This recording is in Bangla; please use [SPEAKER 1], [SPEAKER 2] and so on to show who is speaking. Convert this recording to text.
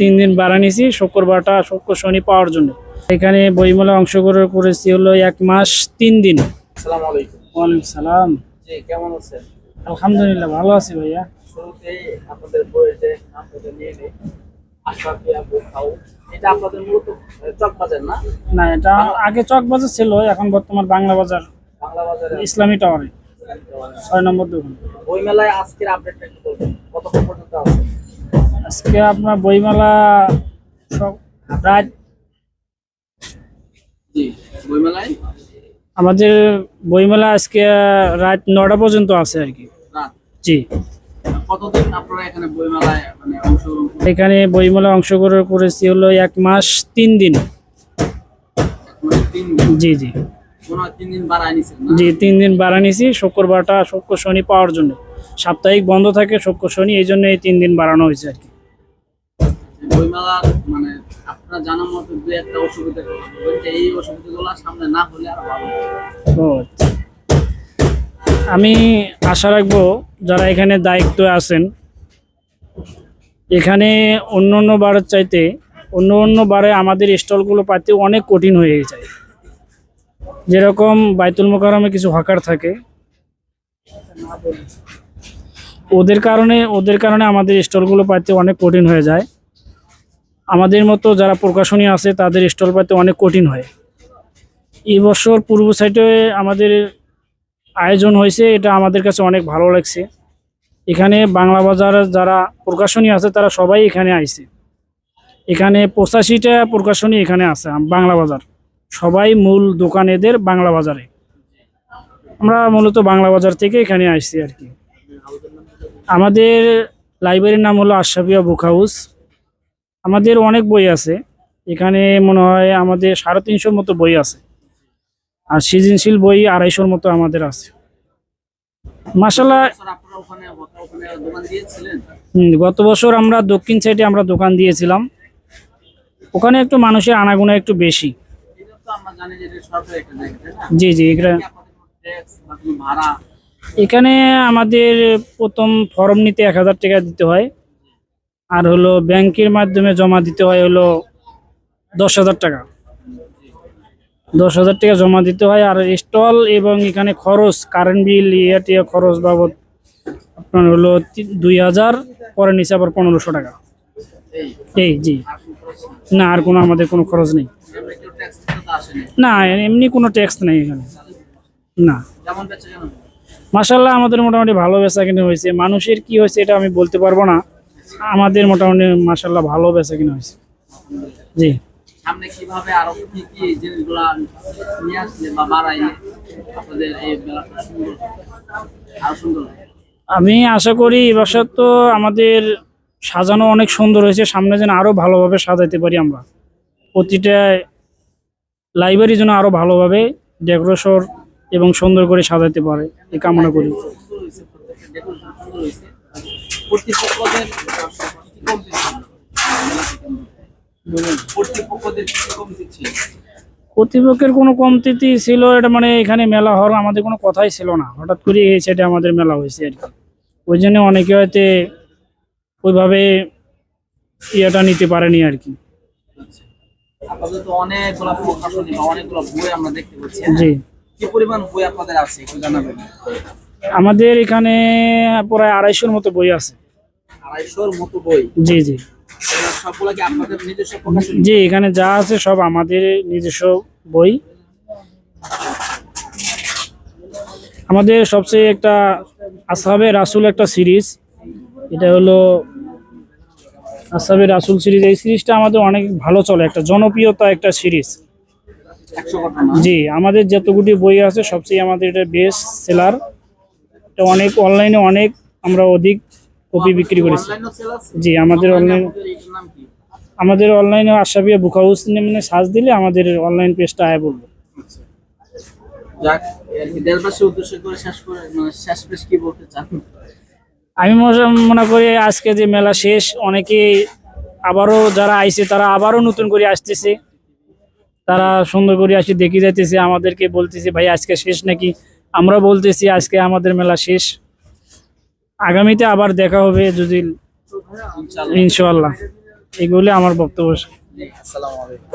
[SPEAKER 1] তিন দিন বাড়া নিছি শুক্রবারটা শুক্র শনি পাওয়ার জন্য। এখানে বইমেলা অংশগ্রহণ করেছি হলো এক মাস তিন দিন। ওয়ালাইকুম সালাম।
[SPEAKER 2] কেমন আছেন?
[SPEAKER 1] আলহামদুলিল্লাহ ভালো আছি ভাইয়া।
[SPEAKER 2] শুরুতেই আপনাদের বইয়ের যে আপনাদের নিয়ে নেই না?
[SPEAKER 1] এটা আগে চক বাজার ছিল এখন বর্তমান বাংলা বাজার ইসলামী টাওয়ারে। ছয় নম্বর দোকান।
[SPEAKER 2] বই মেলায় আজকের আপডেটটা বলবেন। কতক্ষণ পর্যন্ত আছে?
[SPEAKER 1] আজকে আপনার বইমেলা রাত আমাদের বইমেলা আজকে রাত নটা পর্যন্ত আছে আর কি। জি।
[SPEAKER 2] এখানে মানে?
[SPEAKER 1] এখানে বইমেলা অংশগ্রহণ করেছি হলো এক মাস তিন দিন। জি জি। জি তিন দিন বাড়া নিছি শুক্রবারটা শুক্র শনি পাওয়ার জন্য। সাপ্তাহিক বন্ধ থাকে শুক্র শনি এই জন্য এই তিন দিন বাড়ানো হয়েছে আর কি।
[SPEAKER 2] বই মেলার মানে জানার মতো দু একটা অসুবিধা এই অসুবিধাগুলো সামনে না হলে আর ভালো
[SPEAKER 1] আচ্ছা। আমি আশা রাখব যারা এখানে দায়িত্ব আছেন, এখানে অন্য অন্য বারের চাইতে, অন্য অন্য বারে আমাদের স্টলগুলো পাইতে অনেক কঠিন হয়ে যায়। যেরকম বাইতুল মোকারমে কিছু হকার থাকে, ওদের কারণে ওদের কারণে আমাদের স্টলগুলো পাইতে অনেক কঠিন হয়ে যায়। আমাদের মতো যারা প্রকাশনী আছে, তাদের স্টল পাইতে অনেক কঠিন হয়। এই বছর পূর্ব সাইডে আমাদের আয়োজন হয়েছে, এটা আমাদের কাছে অনেক ভালো লাগছে। এখানে বাংলা বাজার যারা প্রকাশনী আছে, তারা সবাই এখানে আইছে। এখানে পঁচাশিটা প্রকাশনী এখানে আছে, বাংলা বাজার। সবাই মূল দোকান এদের বাংলা বাজারে। আমরা মূলত বাংলা বাজার থেকে এখানে আসছি আর কি। আমাদের লাইব্রেরির নাম হলো আশরাফিয়া বুক হাউস আমাদের অনেক বই আছে। এখানে মনে হয় আমাদের সাড়ে তিনশোর মতো বই আছে। আর সৃজনশীল বই আড়াইশোর মতো আমাদের আছে। মাসাল্লাহ গত বছর আমরা দক্ষিণ সাইডে আমরা দোকান দিয়েছিলাম। ওখানে একটু মানুষের আনাগোনা একটু বেশি। জি জি এখানে আমাদের প্রথম ফর্ম নিতে এক হাজার টাকা দিতে হয়। আর হলো ব্যাংকের মাধ্যমে জমা দিতে হয় হলো দশ হাজার টাকা। দশ হাজার টাকা জমা দিতে হয় আর স্টল এবং এখানে খরচ কারেন্ট বিল ইয়ে খরচ বাবদ আপনার হলো দুই হাজার, পরে নিচে আবার পনেরোশো টাকা।
[SPEAKER 2] এই
[SPEAKER 1] জি। না, আর কোনো আমাদের কোনো খরচ নেই। না, এমনি কোনো ট্যাক্স নেই এখানে। না। মাসাল্লাহ আমাদের মোটামুটি ভালো বেচা কিনে হয়েছে। মানুষের কি হয়েছে এটা আমি বলতে পারব না। আমাদের মোটামুটি মাসাল্লাহ ভালো বেচা কিনা হয়েছে। জি।
[SPEAKER 2] সামনে কীভাবে আরও কি কি জিনিসগুলা নিয়ে আসলে বা বাড়াইলে আপনাদের এই মেলাটা সুন্দর আরও সুন্দর?
[SPEAKER 1] আমি আশা করি এবছর তো আমাদের সাজানো অনেক সুন্দর হয়েছে সামনে যেন আরও ভালোভাবে সাজাইতে পারি আমরা। প্রতিটা লাইব্রেরি যেন আরও ভালোভাবে ডেকোরেশন এবং সুন্দর করে সাজাইতে পারে এই কামনা করি।
[SPEAKER 2] কর্তৃপক্ষদের
[SPEAKER 1] কর্তৃপক্ষের কোনো কমতিতি ছিল এটা মানে এখানে মেলা হওয়ার আমাদের কোনো কথাই ছিল না। হঠাৎ করে সাইডে আমাদের মেলা হয়েছে আর কি। ওই জন্য অনেকে হয়তো ওইভাবে ইয়েটা নিতে পারেনি আর কি।
[SPEAKER 2] পাচ্ছি।
[SPEAKER 1] জি। আমাদের এখানে প্রায় আড়াইশোর মতো বই আছে।
[SPEAKER 2] আড়াইশোর মতো বই।
[SPEAKER 1] জি জি। জি এখানে যা আছে সব আমাদের নিজস্ব বই। আমাদের সবচেয়ে একটা আসাবে রাসুল একটা সিরিজ। এটা হলো আসাবে রাসুল সিরিজ। এই সিরিজটা আমাদের অনেক ভালো চলে একটা জনপ্রিয়তা একটা সিরিজ। জি আমাদের যতগুলি বই আছে সবচেয়ে আমাদের এটা বেস্ট সেলার এটা অনেক অনলাইনে অনেক আমরা অধিক কপি বিক্রি করেছি। জি আমাদের অনলাইন
[SPEAKER 2] নাম
[SPEAKER 1] আমাদের অনলাইনে আশাবিয়া বুক হাউস মানে সার্চ দিলে আমাদের অনলাইন পেজটা আয় বলব আমি মনে- মনে করি আজকে যে মেলা শেষ অনেকে আবারও যারা আইছে তারা আবারও নতুন করে আসতেছে। তারা সুন্দর করে আসি দেখে যাইতেছে আমাদেরকে বলতেছে ভাই আজকে শেষ নাকি? আমরা বলতেছি আজকে আমাদের মেলা শেষ। আগামীতে আবার দেখা হবে যদি
[SPEAKER 2] ইনশাআল্লাহ।
[SPEAKER 1] ইনশাল্লাহ এগুলি আমার বক্তব্য।
[SPEAKER 2] আসসালামু আলাইকুম।